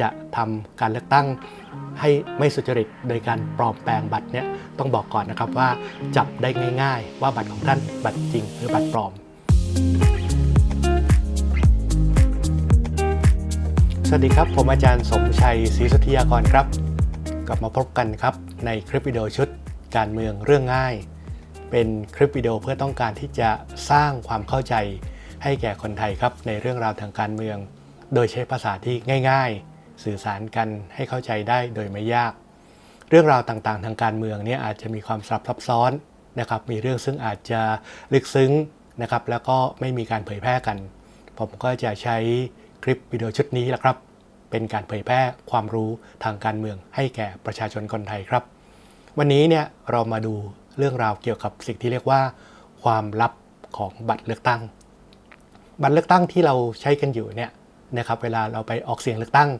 จะทำการเลือกตั้งให้ไม่สุจริตโดยการปลอมแปลงบัตรเนี่ยต้องบอกก่อนนะครับว่าจับได้ง่าย ๆ ว่าบัตรของท่านบัตรจริงหรือบัตรปลอม สวัสดีครับ ผมอาจารย์สมชัยศรีสุทธิยากรครับ กลับมาพบกันครับในคลิปวิดีโอชุดการเมืองเรื่องง่าย เป็นคลิปวิดีโอเพื่อต้องการที่จะสร้างความเข้าใจให้แก่คนไทยครับในเรื่องราวทางการเมือง โดยใช้ภาษาที่ง่าย ๆ สื่อสารกันให้เข้าใจได้โดยไม่ยาก เรื่องราวต่างๆ ทางการเมืองเนี่ยอาจจะมีความซับซับซ้อนนะครับ มีเรื่องซึ่งอาจจะลึกซึ้งนะครับ แล้วก็ไม่มีการเผยแพร่กัน ผมก็จะใช้คลิปวิดีโอชุดนี้แหละครับ เป็นการเผยแพร่ความรู้ทางการเมืองให้แก่ประชาชนคนไทยครับ วันนี้เนี่ยเรามาดูเรื่องราวเกี่ยวกับสิ่งที่เรียกว่า ความลับของบัตรเลือกตั้ง บัตรเลือกตั้งที่เราใช้กันอยู่เนี่ยนะครับ เวลาเราไปออกเสียงเลือกตั้ง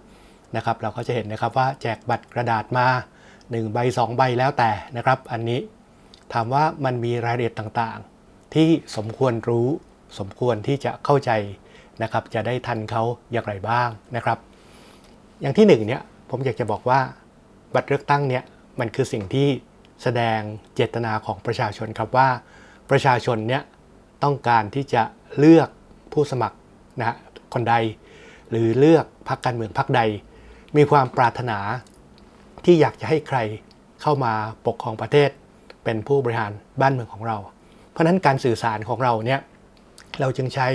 นะครับเราก็จะเห็นนะครับว่าแจกบัตรกระดาษมา 1 ใบ 2 ใบแล้วแต่นะครับ อันนี้ถามว่ามันมีรายละเอียดต่างๆ ที่สมควรรู้สมควรที่จะเข้าใจนะครับจะได้ทันเขาอย่างไรบ้างนะครับ อย่างที่หนึ่งเนี่ยผมอยากจะบอกว่าบัตรเลือกตั้งเนี่ยมันคือสิ่งที่แสดงเจตนาของประชาชนครับว่า ประชาชนเนี่ยต้องการที่จะเลือกผู้สมัครนะฮะคนใด หรือเลือกพรรคการเมืองพรรคใด มีความปรารถนา ที่อยากจะให้ใครเข้ามาปกครองประเทศ เป็นผู้บริหารบ้านเมืองของเรา เพราะนั้นการสื่อสารของเราเนี่ยเราจึงใช้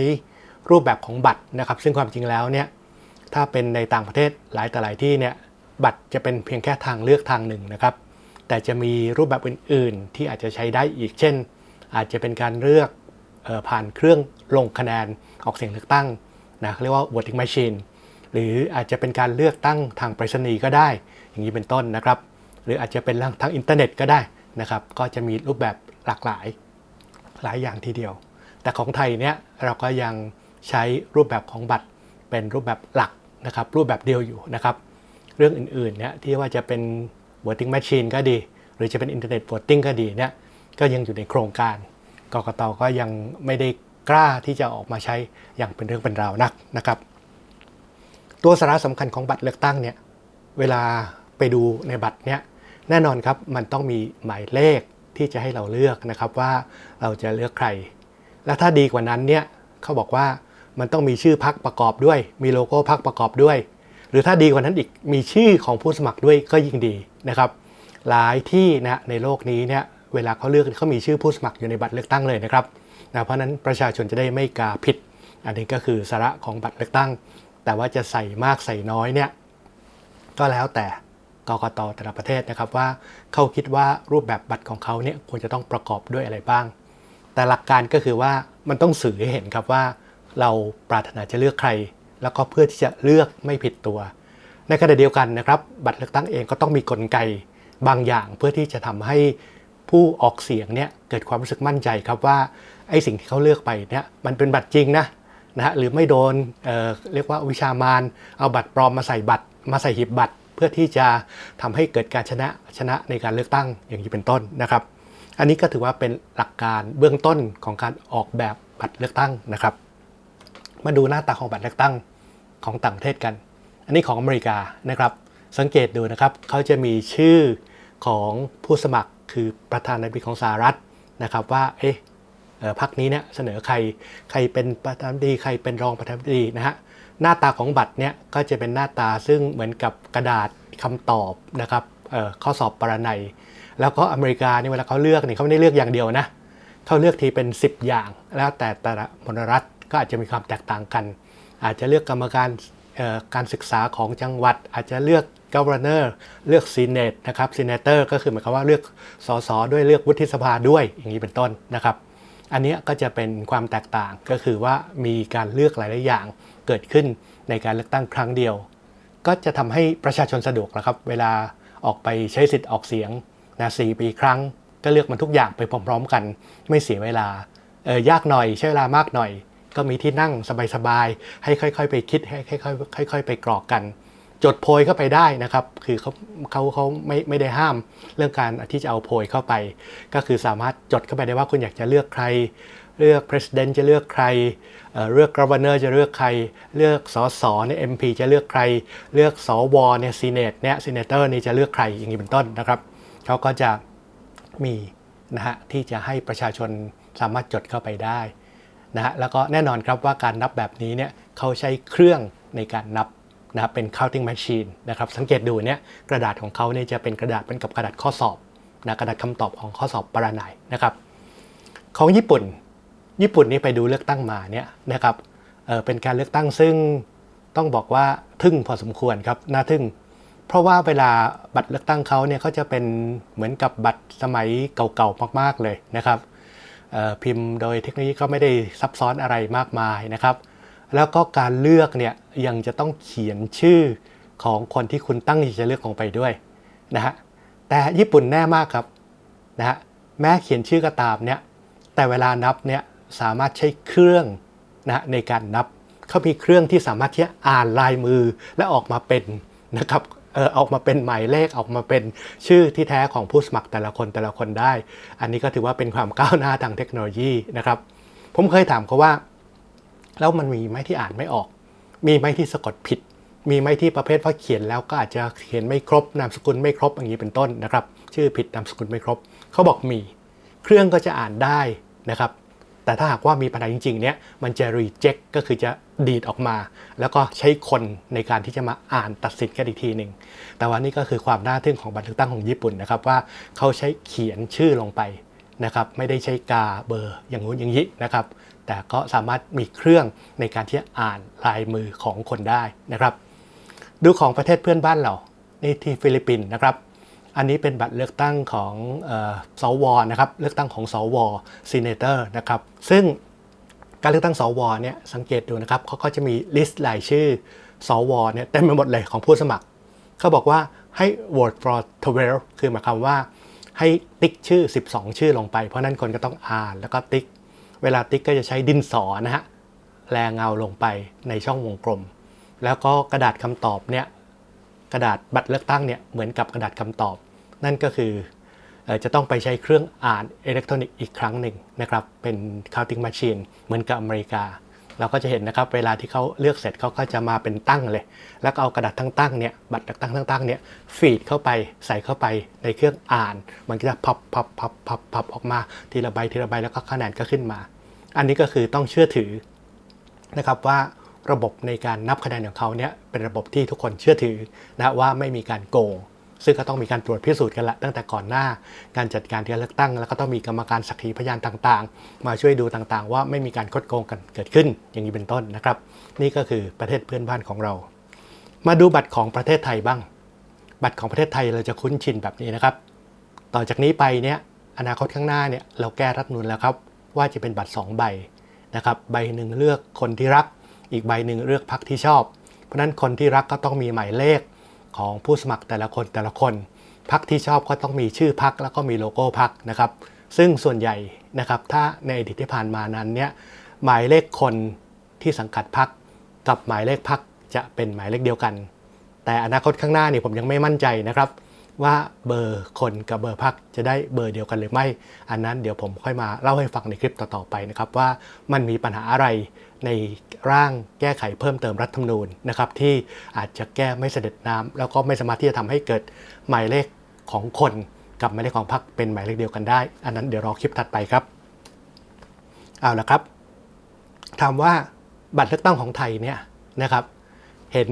รูปแบบของบัตรนะครับ ซึ่งความจริงแล้วเนี่ยถ้าเป็นในต่างประเทศหลายแต่หลายที่เนี่ยบัตรจะเป็นเพียงแค่ทางเลือกทางหนึ่งนะครับ แต่จะมีรูปแบบอื่น ๆ ที่อาจจะใช้ได้อีกเช่น อาจจะเป็นการเลือกออผ่านเครื่องลงคะแนนออกเสียงเลือกตั้งนะเรียกว่า voting machine หรืออาจจะเป็นการเลือกตั้งทางไปรษณีย์ก็ได้ อย่างนี้เป็นต้นนะครับ หรืออาจจะเป็นทางอินเทอร์เน็ตก็ได้นะครับ ก็จะมีรูปแบบหลากหลายหลายอย่างทีเดียว แต่ของไทยเนี่ยเราก็ยังใช้รูปแบบของบัตรเป็นรูปแบบหลักนะครับ รูปแบบเดียวอยู่นะครับ เรื่องอื่นๆเนี่ยที่ว่าจะเป็น voting machine ก็ดี หรือจะเป็น internet voting ก็ดีเนี่ยก็ยังอยู่ในโครงการกกตก็ยังไม่ได้กล้าที่จะออกมาใช้อย่างเป็นเรื่องเป็นราวนักนะครับ ตัวสาระสำคัญของบัตรเลือกตั้งเนี่ยเวลาไปดูในบัตรเนี่ยแน่นอนครับมันต้องมีหมายเลขที่จะให้เราเลือกนะครับว่าเราจะเลือกใคร และถ้าดีกว่านั้นเนี่ยเขาบอกว่ามันต้องมีชื่อพักประกอบด้วย มีโลโก้พักประกอบด้วย หรือถ้าดีกว่านั้นอีกมีชื่อของผู้สมัครด้วยก็ยิ่งดีนะครับ หลายที่นะในโลกนี้เนี่ยเวลาเขาเลือกเขามีชื่อผู้สมัครอยู่ในบัตรเลือกตั้งเลยนะครับนะเพราะฉะนั้นประชาชนจะได้ไม่กาผิด อันนี้ก็คือสาระของบัตรเลือกตั้ง แต่ว่าจะใส่มากใส่น้อยเนี่ยก็แล้วแต่กกตแต่ละประเทศนะครับว่าเขาคิดว่ารูปแบบบัตรของเขาเนี่ยควรจะต้องประกอบด้วยอะไรบ้าง แต่หลักการก็คือว่ามันต้องสื่อให้เห็นครับว่า เราปรารถนาจะเลือกใคร แล้วก็เพื่อที่จะเลือกไม่ผิดตัว ในขณะเดียวกันนะครับบัตรเลือกตั้งเองก็ต้องมีกลไกบางอย่างเพื่อที่จะทำให้ผู้ออกเสียงเนี่ยเกิดความรู้สึกมั่นใจครับว่าไอ้สิ่งที่เขาเลือกไปเนี่ยมันเป็นบัตรจริงนะ นะฮะหรือไม่โดนเเรียกว่าวิชามานเอาบัตรปลอมมาใส่บัตรมาใส่หีบบัตร เพื่อที่จะทำให้เกิดการชนะชนะในการเลือกตั้งอย่างนี้เป็นต้นนะครับ อันนี้ก็ถือว่าเป็นหลักการเบื้องต้นของการออกแบบบัตรเลือกตั้งนะครับ มาดูหน้าตาของบัตรเลือกตั้งของต่างประเทศกัน อันนี้ของอเมริกานะครับ สังเกตดูนะครับเขาจะมีชื่อของผู้สมัครคือประธานาธิบดีของสหรัฐนะครับว่าเอ๊ะ พรรคนี้เนี่ยเสนอใครใครเป็นประธานาธิบดีใครเป็นรองประธานาธิบดีนะฮะหน้าตาของบัตรเนี่ยก็จะเป็นหน้าตาซึ่งเหมือนกับกระดาษคำตอบนะครับข้อสอบปรนัย แล้วก็อเมริกาเนี่ยเวลาเขาเลือกเนี่ยเขาไม่ได้เลือกอย่างเดียวนะเขาเลือกทีเป็น 10 อย่าง แล้วแต่แต่ละมณรัฐก็อาจจะมีความแตกต่างกัน อาจจะเลือกกรรมการการศึกษาของจังหวัด อาจจะเลือก governor เลือก senate นะครับ senator ก็คือหมายความว่าเลือกสสด้วยเลือกวุฒิสภาด้วยอย่างนี้เป็นต้นนะครับ อันเนี้ยก็จะเป็นความแตกต่างก็คือว่ามีการเลือกหลายๆอย่างเกิดขึ้นในการเลือกตั้งครั้งเดียว ก็จะทำให้ประชาชนสะดวกนะครับเวลาออกไปใช้สิทธิ์ออกเสียงนะสปีครั้ง ก็เลือกมันทุกอย่างไปพร้อม ๆ กัน ไม่เสียเวลาเออยากหน่อยใช้เวลามากหน่อย ก็มีที่นั่งสบายๆให้ค่อย ๆ ไปคิดให้ค่อยๆค่อย ๆ ไปกรอกกัน จดโพยเข้าไปได้นะครับ คือเขาเขาเขาไม่ไม่ได้ห้ามเรื่องการที่จะเอาโพยเข้าไป ก็คือสามารถจดเข้าไปได้ว่าคุณอยากจะเลือกใคร เลือก president จะเลือกใคร เลือก governor จะเลือกใคร เลือกสสเนี่ย MP จะเลือกใคร เลือกสวเนี่ย senate เนี่ย senator นี่จะเลือกใครอย่างนี้เป็นต้นนะครับเขาก็จะมีนะฮะที่จะให้ประชาชนสามารถจดเข้าไปได้นะฮะแล้วก็แน่นอนครับว่าการนับแบบนี้เนี่ยเขาใช้เครื่องในการนับ นะครับเป็น counting machine นะครับสังเกตดูเนี่ยกระดาษของเขาเนี่ยจะเป็นกระดาษเป็นกับกระดาษข้อสอบนะกระดาษคำตอบของข้อสอบปรานัยนะครับของญี่ปุ่น ญี่ปุ่นนี่ไปดูเลือกตั้งมาเนี่ยนะครับเเป็นการเลือกตั้งซึ่งต้องบอกว่าทึ่งพอสมควรครับน่าทึ่ง เพราะว่าเวลาบัตรเลือกตั้งเขาเนี่ยเขาจะเป็นเหมือนกับบัตรสมัยเก่าๆมากๆเลยนะครับพิมพ์โดยเทคโนโลยีก็ไม่ได้ซับซ้อนอะไรมากมายนะครับ แล้วก็การเลือกเนี่ยยังจะต้องเขียนชื่อของคนที่คุณตั้งที่จะเลือกลงไปด้วยนะฮะแต่ญี่ปุ่นแน่มากครับนะฮะแม้เขียนชื่อก็ตามเนี่ยแต่เวลานับเนี่ยสามารถใช้เครื่องนะในการนับเขามีเครื่องที่สามารถที่จะอ่านลายมือและออกมาเป็นนะครับเออออกมาเป็นหมายเลขออกมาเป็นชื่อที่แท้ของผู้สมัครแต่ละคนแต่ละคนได้ อันนี้ก็ถือว่าเป็นความก้าวหน้าทางเทคโนโลยีนะครับ ผมเคยถามเขาว่า แล้วมันมีไหมที่อ่านไม่ออก มีไหมที่สะกดผิด มีไหมที่ประเภทว่าเขียนแล้วก็อาจจะเขียนไม่ครบนามสกุลไม่ครบอย่างนี้เป็นต้นนะครับ ชื่อผิดนามสกุลไม่ครบ เขาบอกมี เครื่องก็จะอ่านได้นะครับ แต่ถ้าหากว่ามีปัญหาจริงๆ เนี่ยมันจะ reject ก็คือจะดีดออกมา แล้วก็ใช้คนในการที่จะมาอ่านตัดสินกันอีกทีหนึ่งแต่ว่านี่ก็คือความน่าทึ่งของบัตรเลือกตั้งของญี่ปุ่นนะครับว่าเขาใช้เขียนชื่อลงไป นะครับไม่ได้ใช้กาเบอร์อย่างงู้นอย่างนี้นะครับ แต่ก็สามารถมีเครื่องในการที่อ่านลายมือของคนได้นะครับ ดูของประเทศเพื่อนบ้านเรานี่ที่ฟิลิปปินส์นะครับ อันนี้เป็นบัตรเลือกตั้งของออสวนะครับเลือกตั้งของสวซีเนเตอร์นะครับ ซึ่งการเลือกตั้งสวเนี่ยสังเกตดูนะครับเขาก็จะมีลิสต์รายชื่อสวเนี่ยเต็มไปหมดเลยของผู้สมัครเขาบอกว่าให้ vote for 12 คือหมายความว่า ให้ติ๊กชื่อ 12 ชื่อลงไป เพราะนั้นคนก็ต้องอ่านแล้วก็ติ๊ก เวลาติ๊กก็จะใช้ดินสอนะฮะแรงเงาลงไปในช่องวงกลม แล้วก็กระดาษคำตอบเนี่ยกระดาษบัตรเลือกตั้งเนี่ยเหมือนกับกระดาษคำตอบ นั่นก็คืออจะต้องไปใช้เครื่องอ่านอิเล็กทรอนิกส์อีกครั้งหนึ่งนะครับ เป็น counting machine เหมือนกับอเมริกา เราก็จะเห็นนะครับเวลาที่เขาเลือกเสร็จเขาก็จะมาเป็นตั้งเลย แล้วก็เอากระดาษทั้งตั้งเนี่ยบัตรตั้งทั้งตั้งเนี่ยฟีดเข้าไปใส่เข้าไปในเครื่องอ่าน มันก็จะพับพับพับพับพับออกมาทีละใบทีละใบแล้วก็คะแนนก็ขึ้นมา อันนี้ก็คือต้องเชื่อถือนะครับว่าระบบในการนับคะแนนของเขาเนี่ยเป็นระบบที่ทุกคนเชื่อถือนะว่าไม่มีการโกง ซึ่งก็ต้องมีการตรวจพิสูจน์กันละตั้งแต่ก่อนหน้า การจัดการการเลือกตั้ง แล้วก็ต้องมีกรรมการสักขีพยานต่างๆ มาช่วยดูต่างๆ ว่าไม่มีการคดโกงกันเกิดขึ้นอย่างนี้เป็นต้นนะครับ นี่ก็คือประเทศเพื่อนบ้านของเรา มาดูบัตรของประเทศไทยบ้าง บัตรของประเทศไทยเราจะคุ้นชินแบบนี้นะครับ ต่อจากนี้ไปเนี่ยอนาคตข้างหน้าเนี่ยเราแก้รัฐมนูนแล้วครับว่าจะเป็นบัตร 2 ใบนะครับใบหนึ่งเลือกคนที่รัก อีกใบหนึ่งเลือกพรรคที่ชอบ เพราะนั้นคนที่รักก็ต้องมีหมายเลข ของผู้สมัครแต่ละคนแต่ละคนพักที่ชอบก็ต้องมีชื่อพักแล้วก็มีโลโก้พักนะครับ ซึ่งส่วนใหญ่นะครับถ้าในอดีตที่ผ่านมานั้นเนี่ยหมายเลขคนที่สังกัดพักกับหมายเลขพักจะเป็นหมายเลขเดียวกัน แต่อนาคตข้างหน้านี่ผมยังไม่มั่นใจนะครับ ว่าเบอร์คนกับเบอร์พักจะได้เบอร์เดียวกันหรือไม่ อันนั้นเดี๋ยวผมค่อยมาเล่าให้ฟังในคลิปต่อๆไปนะครับว่ามันมีปัญหาอะไรในร่างแก้ไขเพิ่มเติมรัฐธรรมนูญนะครับที่อาจจะแก้ไม่เสด็จน้ำแล้วก็ไม่สามารถที่จะทำให้เกิดหมายเลขของคนกับหมายเลขของพรรคเป็นหมายเลขเดียวกันได้ อันนั้นเดี๋ยวรอคลิปถัดไปครับเอาละครับ ถามว่าบัตรเลือกตั้งของไทยเนี่ยนะครับ เห็น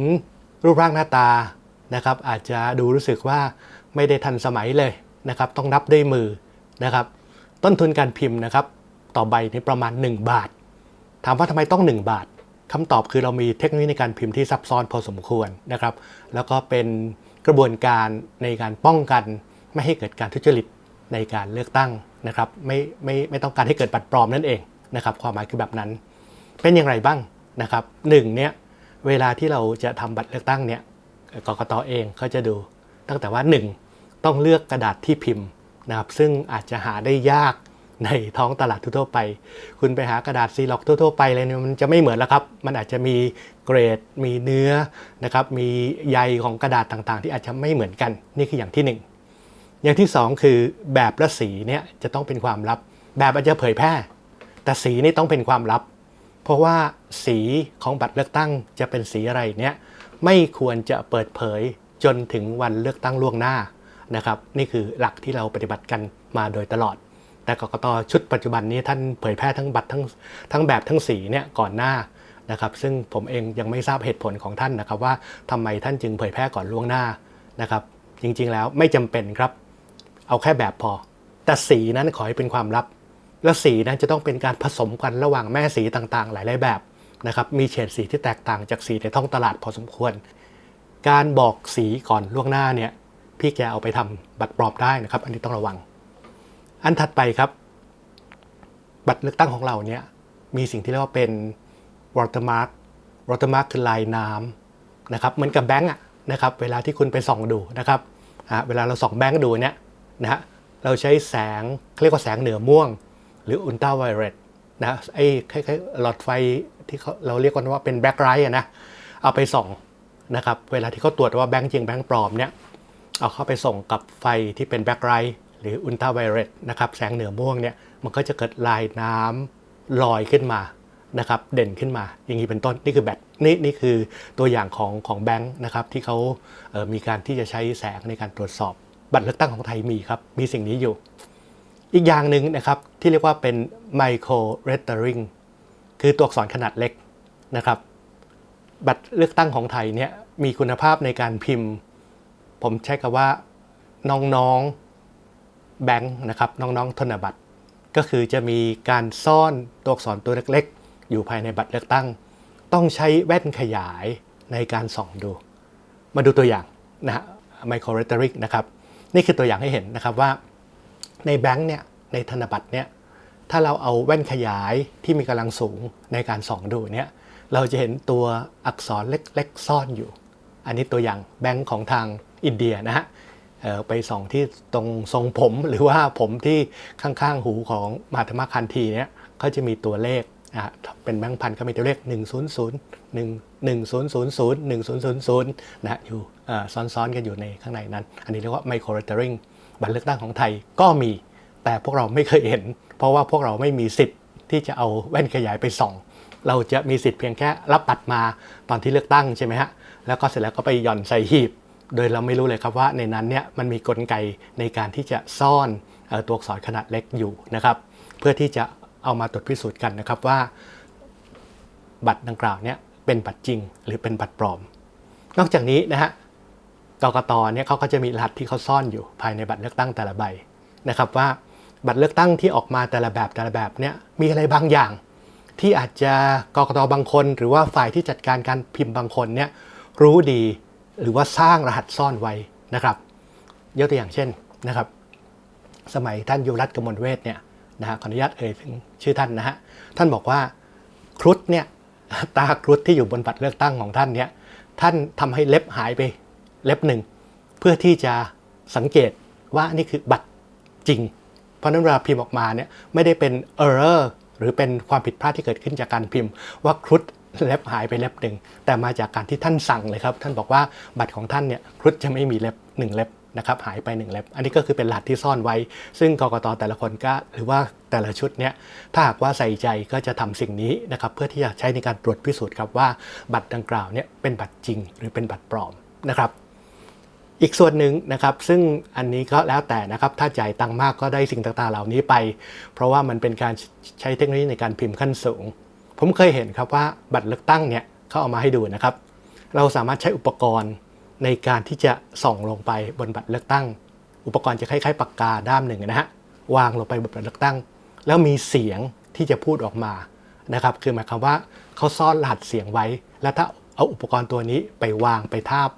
รูปร่างหน้าตานะครับ อาจจะดูรู้สึกว่า ไม่ได้ทันสมัยเลยนะครับ ต้องนับด้วยมือนะครับ ต้นทุนการพิมพ์นะครับ ต่อใบนี้ประมาณ 1 บาท ถามว่าทำไมต้อง 1 บาทคำตอบคือเรามีเทคโนโลยีในการพิมพ์ที่ซับซ้อนพอสมควรนะครับ แล้วก็เป็นกระบวนการในการป้องกันไม่ให้เกิดการทุจริตในการเลือกตั้งนะครับ ไม่ไม่ไม่ต้องการให้เกิดบัตรปลอมนั่นเองนะครับ ความหมายคือแบบนั้น เป็นอย่างไรบ้างนะครับหนึ่งเนี่ยเวลาที่เราจะทำบัตรเลือกตั้งเนี่ยกกตเองเขาจะดูตั้งแต่ว่า 1 ต้องเลือกกระดาษที่พิมพ์นะครับซึ่งอาจจะหาได้ยากในท้องตลาดทั่วไป คุณไปหากระดาษซีล็อกทั่วๆไปเลยเนี่ยมันจะไม่เหมือนแล้วครับ มันอาจจะมีเกรด มีเนื้อนะครับ มีใยของกระดาษต่างๆ ที่อาจจะไม่เหมือนกัน นี่คืออย่างที่หนึ่งอย่างที่สองคือแบบและสีเนี่ยจะต้องเป็นความลับ แบบอาจจะเผยแพร่ แต่สีนี่ต้องเป็นความลับ เพราะว่าสีของบัตรเลือกตั้งจะเป็นสีอะไรเนี่ยไม่ควรจะเปิดเผยจนถึงวันเลือกตั้งล่วงหน้า นะครับนี่คือหลักที่เราปฏิบัติกันมาโดยตลอด แต่กกตชุดปัจจุบันนี้ท่านเผยแพร่ทั้งบัตรทั้งทั้งแบบทั้งสีเนี่ยก่อนหน้านะครับ ซึ่งผมเองยังไม่ทราบเหตุผลของท่านนะครับ ว่าทำไมท่านจึงเผยแพร่ก่อนล่วงหน้านะครับ จริงๆแล้วไม่จำเป็นครับ เอาแค่แบบพอ แต่สีนั้นขอให้เป็นความลับ และสีนั้นจะต้องเป็นการผสมกันระหว่างแม่สีต่างๆ หลายๆแบบนะครับมีเฉดสีที่แตกต่างจากสีในท้องตลาดพอสมควร การบอกสีก่อนล่วงหน้าเนี่ย พี่แกเอาไปทำบัตรปลอมได้นะครับ อันนี้ต้องระวัง อันถัดไปครับ บัตรเลือกตั้งของเราเนี่ยมีสิ่งที่เรียกว่าเป็น watermark watermark คือลายน้ำนะครับเหมือนกับแบงก์อะนะครับเวลาที่คุณไปส่องดูนะครับเวลาเราส่องแบงก์ดูเนี่ยนะฮะเราใช้แสงเรียกว่าแสงเหนือม่วง หรืออุลตราไวโอเลตนะไอ้คล้ายๆหลอดไฟที่เราเรียกกันว่าเป็นแบ็คไลท์นะเอาไปส่องนะครับเวลาที่เขาตรวจว่าแบงค์จริงแบงค์ปลอมเนี่ย เอาเข้าไปส่งกับไฟที่เป็นแบ็คไลท์หรืออุลตราไวเลตนะครับแสงเหนือม่วงเนี่ยมันก็จะเกิดลายน้ำลอยขึ้นมานะครับเด่นขึ้นมา อย่างนี้เป็นต้นนี่คือแบบนี่นี่คือตัวอย่างของของแบงค์นะครับที่เขาเมีการที่จะใช้แสงในการตรวจสอบ บัตรเลือกตั้งของไทยมีครับ มีสิ่งนี้อยู่ อีกอย่างหนึ่งนะครับที่เรียกว่าเป็น micro lettering คือตัวอักษรขนาดเล็กนะครับ บัตรเลือกตั้งของไทยเนี่ยมีคุณภาพในการพิมพ์ ผมใช้คำว่าน้องๆแบงค์นะครับน้องๆธนบัตร ก็คือจะมีการซ่อนตัวอักษรตัวเล็กๆ อยู่ภายในบัตรเลือกตั้ง ต้องใช้แว่นขยายในการส่องดู มาดูตัวอย่างนะฮะ micro lettering นะครับนี่คือตัวอย่างให้เห็นนะครับว่าในแบงค์เนี่ยในธนบัตรเนี่ยถ้าเราเอาแว่นขยายที่มีกำลังสูงในการส่องดูเนี่ยเราจะเห็นตัวอักษรเล็กๆซ่อนอยู่ อันนี้ตัวอย่างแบงค์ของทางอินเดียนะฮะไปส่องที่ตรงทรงผมหรือว่าผมที่ข้างๆหูของมาธรรมคันทีเนี่ยเขาจะมีตัวเลขอะเป็นแบงค์พันก็มีตัวเลข 1 0 0 1 1 0 0 0 1 0 0 0นะอยู่เอ่ซ้อนๆกันอยู่ในข้างในนั้น อันนี้เรียกว่า micro lettering บัตรเลือกตั้งของไทยก็มี แต่พวกเราไม่เคยเห็น เพราะว่าพวกเราไม่มีสิทธิ์ที่จะเอาแว่นขยายไปส่อง เราจะมีสิทธิ์เพียงแค่รับบัตรมาตอนที่เลือกตั้งใช่ไหมฮะ แล้วก็เสร็จแล้วก็ไปหย่อนใส่หีบ โดยเราไม่รู้เลยครับว่าในนั้นเนี่ยมันมีกลไกในการที่จะซ่อนตัวอักษรขนาดเล็กอยู่นะครับ เพื่อที่จะเอามาตรวจพิสูจน์กันนะครับว่า บัตรดังกล่าวเนี่ยเป็นบัตรจริงหรือเป็นบัตรปลอม นอกจากนี้นะฮะกกตเนี่ยเขาก็จะมีรหัสที่เขาซ่อนอยู่ภายในบัตรเลือกตั้งแต่ละใบนะครับว่าบัตรเลือกตั้งที่ออกมาแต่ละแบบแต่ละแบบเนี่ยมีอะไรบางอย่าง ที่อาจจะกกตบางคน หรือว่าฝ่ายที่จัดการการพิมพ์บางคนเนี่ย รู้ดี หรือว่าสร้างรหัสซ่อนไว้นะครับยกตัวอย่างเช่นนะครับ สมัยท่านยุรัตกมลเวทเนี่ยนะฮะขออนุญาตเอ่ยถึงชื่อท่านนะฮะท่านบอกว่าครุฑเนี่ยตาครุฑที่อยู่บนบัตรเลือกตั้งของท่านเนี่ยท่านทำให้เล็บหายไปเล็บหนึ่งเพื่อที่จะสังเกตว่านี่คือบัตรจริง เพราะฉะนั้นเวลาพิมพ์ออกมาเนี่ยไม่ได้เป็น error หรือเป็นความผิดพลาดที่เกิดขึ้นจากการพิมพ์ว่าครุฑ เล็บหายไปเล็บหนึ่งแต่มาจากการที่ท่านสั่งเลยครับ ท่านบอกว่าบัตรของท่านเนี่ยครุฑจะไม่มีเล็บหนึ่งเล็บนะครับหายไปหนึ่งเล็บ อันนี้ก็คือเป็นรหัสที่ซ่อนไว้ ซึ่งกกตแต่ละคนก็หรือว่าแต่ละชุดเนี่ยถ้าหากว่าใส่ใจก็จะทำสิ่งนี้นะครับเพื่อที่จะใช้ในการตรวจพิสูจน์ครับว่าบัตรดังกล่าวเนี่ยเป็นบัตรจริง หรือเป็นบัตรปลอมนะครับ อีกส่วนหนึ่งนะครับซึ่งอันนี้ก็แล้วแต่นะครับถ้าจ่ายตังค์มากก็ได้สิ่งต่างๆเหล่านี้ไป เพราะว่ามันเป็นการใช้เทคโนโลยีในการพิมพ์ขั้นสูง ผมเคยเห็นครับว่าบัตรเลือกตั้งเนี่ยเขาเอามาให้ดูนะครับ เราสามารถใช้อุปกรณ์ในการที่จะส่องลงไปบนบัตรเลือกตั้ง อุปกรณ์จะคล้ายๆปากกาด้ามหนึ่งนะฮะวางลงไปบนบัตรเลือกตั้ง แล้วมีเสียงที่จะพูดออกมานะครับ คือหมายความว่าเขาซ่อนรหัสเสียงไว้ แล้วถ้าเอาอุปกรณ์ตัวนี้ไปวางไปทาบ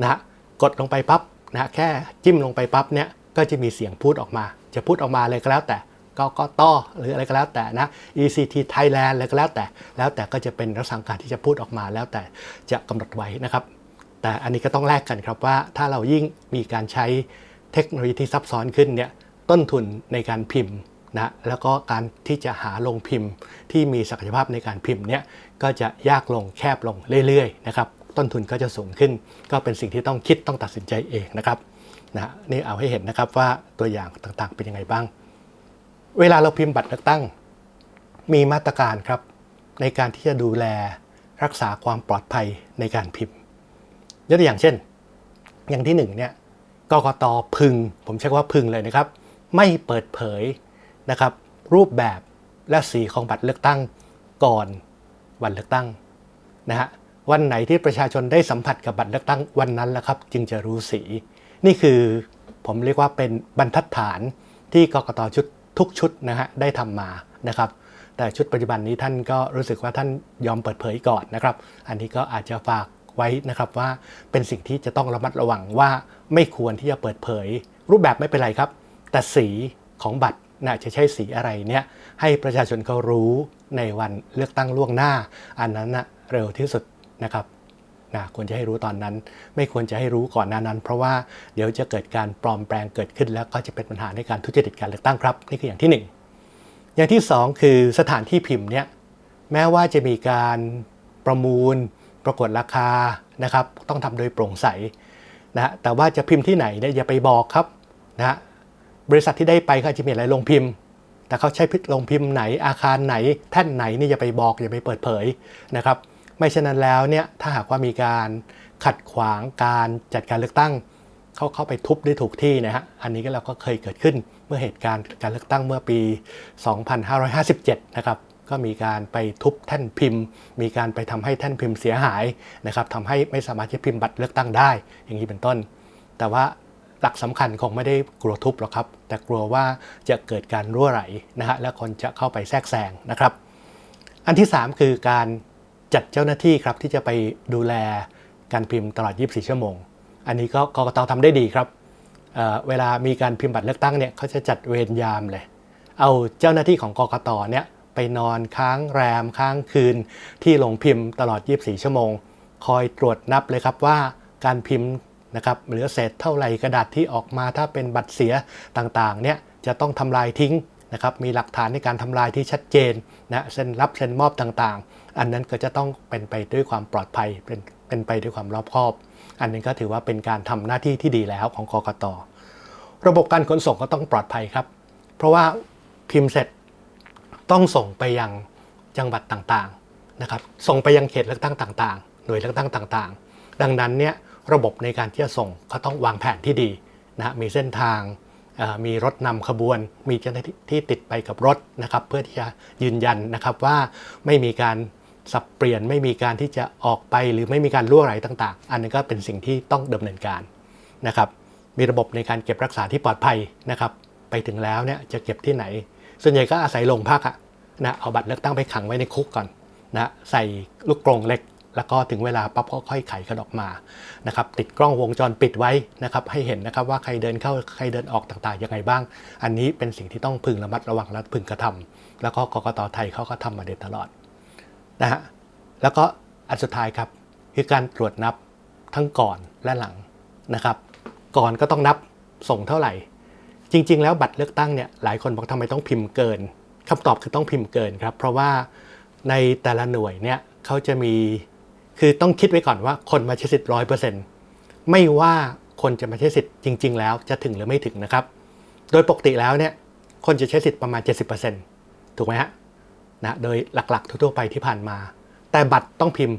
นะฮะกดลงไปปั๊บนะฮะแค่จิ้มลงไปปั๊บเนี่ยก็จะมีเสียงพูดออกมา จะพูดออกมาเลยก็แล้วแต่ กกตหรืออะไรก็แล้วแต่นะ ECT Thailand อะไรก็แล้วแต่ แล้วแต่ก็จะเป็นรักษาการที่จะพูดออกมาแล้วแต่จะกำหนดไว้นะครับ แต่อันนี้ก็ต้องแลกกันครับว่าถ้าเรายิ่งมีการใช้เทคโนโลยีที่ซับซ้อนขึ้นเนี่ยต้นทุนในการพิมพ์นะแล้วก็การที่จะหาลงพิมพ์ที่มีศักยภาพในการพิมพ์เนี่ยก็จะยากลงแคบลงเรื่อยๆนะครับต้นทุนก็จะสูงขึ้น ก็เป็นสิ่งที่ต้องคิดต้องตัดสินใจเองนะครับนะนี่เอาให้เห็นนะครับว่าตัวอย่างต่างๆเป็นยังไงบ้าง เวลาเราพิมพ์บัตรเลือกตั้ง มีมาตรการครับ ในการที่จะดูแลรักษาความปลอดภัยในการพิมพ์ยกตัวอย่างเช่น อย่างที่หนึ่งเนี่ยกกตพึง ผมใช้คำว่าพึงเลยนะครับ ไม่เปิดเผยนะครับ รูปแบบและสีของบัตรเลือกตั้งก่อนวันเลือกตั้งนะฮะวันไหนที่ประชาชนได้สัมผัสกับบัตรเลือกตั้งวันนั้นแหละครับ จึงจะรู้สี นี่คือผมเรียกว่าเป็นบรรทัดฐานที่กกตชุด ทุกชุดนะฮะได้ทำมานะครับ แต่ชุดปัจจุบันนี้ท่านก็รู้สึกว่าท่านยอมเปิดเผยก่อนนะครับ อันนี้ก็อาจจะฝากไว้นะครับว่าเป็นสิ่งที่จะต้องระมัดระวังว่าไม่ควรที่จะเปิดเผย รูปแบบไม่เป็นไรครับ แต่สีของบัตรน่าจะใช้สีอะไรเนี่ยให้ประชาชนเขารู้ในวันเลือกตั้งล่วงหน้า อันนั้นนะเร็วที่สุดนะครับ นะควรจะให้รู้ตอนนั้น ไม่ควรจะให้รู้ก่อนหน้านั้น เพราะว่าเดี๋ยวจะเกิดการปลอมแปลงเกิดขึ้น แล้วก็จะเป็นปัญหาในการทุจริตการเลือกตั้งครับ นี่คืออย่างที่หนึ่งอย่างที่ 2 คือสถานที่พิมพ์เนี่ยแม้ว่าจะมีการประมูล ประกวดราคานะครับต้องทำโดยโปร่งใสนะแต่ว่าจะพิมพ์ที่ไหนเนี่ยอย่าไปบอกครับนะบริษัทที่ได้ไปเขาจะมีอะไรลงพิมพ์ แต่เขาใช้พิลงพิมพ์ไหนอาคารไหนแท่นไหนนี่อย่าไปบอกอย่าไปเปิดเผยนะครับ ไม่เช่นนั้นแล้วเนี่ยถ้าหากว่ามีการขัดขวางการจัดการเลือกตั้งเขาเข้าไปทุบได้ถูกที่นะฮะอันนี้ก็เราก็เคยเกิดขึ้นเมื่อเหตุการณ์การเลือกตั้งเมื่อปี 2557 นะครับก็มีการไปทุบแท่นพิมพ์ มีการไปทำให้แท่นพิมพ์เสียหายนะครับทำให้ไม่สามารถจะพิมพ์บัตรเลือกตั้งได้ อย่างนี้เป็นต้น แต่ว่าหลักสำคัญคงไม่ได้กลัวทุบหรอกครับ แต่กลัวว่าจะเกิดการรั่วไหลนะฮะและคนจะเข้าไปแทรกแซงนะครับ อันที่ 3 คือการ จัดเจ้าหน้าที่ครับที่จะไปดูแลการพิมพ์ตลอด 24 ชั่วโมง อันนี้ก็กรกตทำได้ดีครับเเวลามีการพิมพ์บัตรเลือกตั้งเนี่ยเขาจะจัดเวรยามเลย เอาเจ้าหน้าที่ของกรกตเนี่ยไปนอนค้างแรมค้างคืน ที่ลงพิมพ์ตลอด 24 ชั่วโมง คอยตรวจนับเลยครับว่าการพิมพ์นะครับเหลือเศษเท่าไหร่กระดาษที่ออกมาถ้าเป็นบัตรเสียต่างๆเนี่ยจะต้องทำลายทิ้ง นะครับมีหลักฐานในการทำลายที่ชัดเจนนะเซ็นรับเซ็นมอบต่างๆ อันนั้นก็จะต้องเป็นไปด้วยความปลอดภัยเป็นเป็นไปด้วยความรอบคอบ อันนี้ก็ถือว่าเป็นการทำหน้าที่ที่ดีแล้วของกกตระบบการขนส่งก็ต้องปลอดภัยครับ เพราะว่าพิมพ์เสร็จต้องส่งไปยังจังหวัดต่างๆนะครับส่งไปยังเขตเลือกตั้งต่างๆ หน่วยเลือกตั้งต่างๆ ดังนั้นเนี่ยระบบในการที่จะส่งเขาต้องวางแผนที่ดีนะมีเส้นทาง มีรถนำขบวน มีเจ้าหน้าที่ที่ติดไปกับรถนะครับ เพื่อที่จะยืนยันนะครับว่าไม่มีการสับเปลี่ยนไม่มีการที่จะออกไปหรือไม่มีการล่วไหลต่าง ๆ อันนี้ก็เป็นสิ่งที่ต้องดำเนินการนะครับ มีระบบในการเก็บรักษาที่ปลอดภัยนะครับ ไปถึงแล้วเนี่ยจะเก็บที่ไหน ส่วนใหญ่ก็อาศัยโรงพักอะนะเอาบัตรเลือกตั้งไปขังไว้ในคุกก่อนนะใส่ลูกกรงเล็ก แล้วก็ถึงเวลาปั๊บก็ค่อยไขกันออกมานะครับติดกล้องวงจรปิดไว้นะครับให้เห็นนะครับว่าใครเดินเข้าใครเดินออกต่างๆยังไงบ้าง อันนี้เป็นสิ่งที่ต้องพึงระมัดระวังและพึงกระทำแล้วก็กกตไทยเขาก็ทำมาโดยตลอดนะฮะแล้วก็อันสุดท้ายครับคือการตรวจนับทั้งก่อนและหลังนะครับ ก่อนก็ต้องนับส่งเท่าไหร่ จริง ๆ แล้วบัตรเลือกตั้งเนี่ยหลายคนบอกทำไมต้องพิมพ์เกินคำตอบคือต้องพิมพ์เกินครับ เพราะว่าในแต่ละหน่วยเนี่ยเขาจะมี คือต้องคิดไว้ก่อนว่าคนมาใช้สิทธิ์ร้อยเปอร์เซ็นต์ไม่ว่าคนจะมาใช้สิทธิ์จริง ๆ แล้วจะถึงหรือไม่ถึงนะครับ โดยปกติแล้วเนี่ยคนจะใช้สิทธิ์ประมาณ 70%ถูกไหมฮะนะโดยหลักๆ ทั่วๆไปที่ผ่านมา แต่บัตรต้องพิมพ์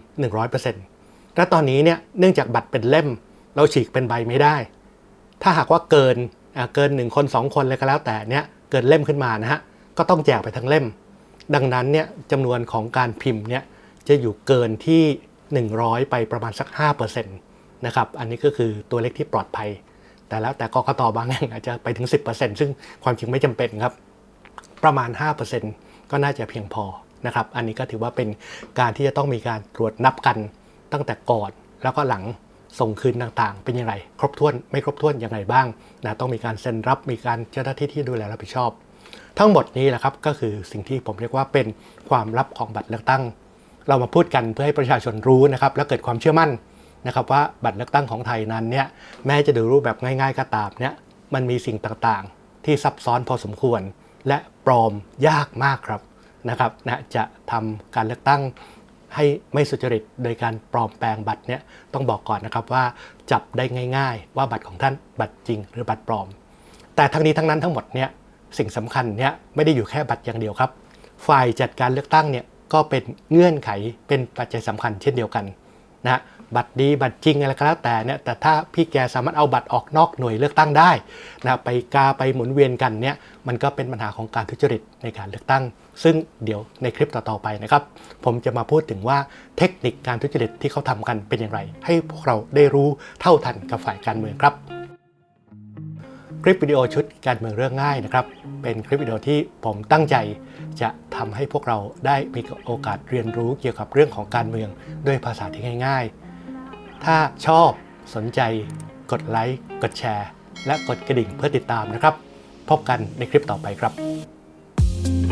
100%และตอนนี้เนี่ยเนื่องจากบัตรเป็นเล่ม เราฉีกเป็นใบไม่ได้ ถ้าหากว่าเกินเกิน 1 คน 2 คนเลยก็แล้วแต่เนี่ยเกินเล่มขึ้นมานะฮะก็ต้องแจกไปทั้งเล่ม ดังนั้นเนี่ยจำนวนของการพิมพ์เนี่ยจะอยู่เกินที่ 100 ไปประมาณสัก5%นะครับ อันนี้ก็คือตัวเลขที่ปลอดภัย แต่แล้วแต่กกตบางแห่งอาจจะไปถึง 10%ซึ่งความจริงไม่จำเป็นครับ ประมาณ 5%ก็น่าจะเพียงพอนะครับ อันนี้ก็ถือว่าเป็นการที่จะต้องมีการตรวจนับกันตั้งแต่ก่อนแล้วก็หลังส่งคืนต่างๆ เป็นยังไง ครบถ้วนไม่ครบถ้วนยังไงบ้างนะต้องมีการเซ็นรับมีการเจ้าหน้าที่ที่ดูแลรับผิดชอบ ทั้งหมดนี้แหละครับก็คือสิ่งที่ผมเรียกว่าเป็นความลับของบัตรเลือกตั้ง เรามาพูดกันเพื่อให้ประชาชนรู้นะครับและเกิดความเชื่อมั่นนะครับว่าบัตรเลือกตั้งของไทยนั้นเนี่ยแม้จะดูรูปแบบง่ายๆก็ตามเนี่ยมันมีสิ่งต่างๆ ที่ซับซ้อนพอสมควร และปลอมยากมากครับนะครับนะจะทำการเลือกตั้งให้ไม่สุจริตโดยการปลอมแปลงบัตรเนี่ยต้องบอกก่อนนะครับว่าจับได้ง่าย ๆ ว่าบัตรของท่านบัตรจริง หรือบัตรปลอม แต่ทั้งนี้ทั้งนั้นทั้งหมดเนี่ยสิ่งสำคัญเนี่ยไม่ได้อยู่แค่บัตรอย่างเดียวครับ ฝ่ายจัดการเลือกตั้งเนี่ย ก็เป็นเงื่อนไขเป็นปัจจัยสำคัญเช่นเดียวกันนะบัตรดีบัตรจริงอะไรก็แล้วแต่เนี่ยแต่ถ้าพี่แกสามารถเอาบัตรออกนอกหน่วยเลือกตั้งได้นะไปกาไปหมุนเวียนกันเนี่ยมันก็เป็นปัญหาของการทุจริตในการเลือกตั้ง ซึ่งเดี๋ยวในคลิปต่อๆไปนะครับผมจะมาพูดถึงว่าเทคนิคการทุจริตที่เขาทำกันเป็นอย่างไร ให้พวกเราได้รู้เท่าทันกับฝ่ายการเมืองครับ คลิปวิดีโอชุดการเมืองเรื่องง่ายนะครับ เป็นคลิปวิดีโอที่ผมตั้งใจจะทำให้พวกเราได้มีโอกาสเรียนรู้เกี่ยวกับเรื่องของการเมืองด้วยภาษาที่ง่าย ๆ ถ้าชอบสนใจกดไลค์กดแชร์ และกดกระดิ่งเพื่อติดตามนะครับ พบกันในคลิปต่อไปครับ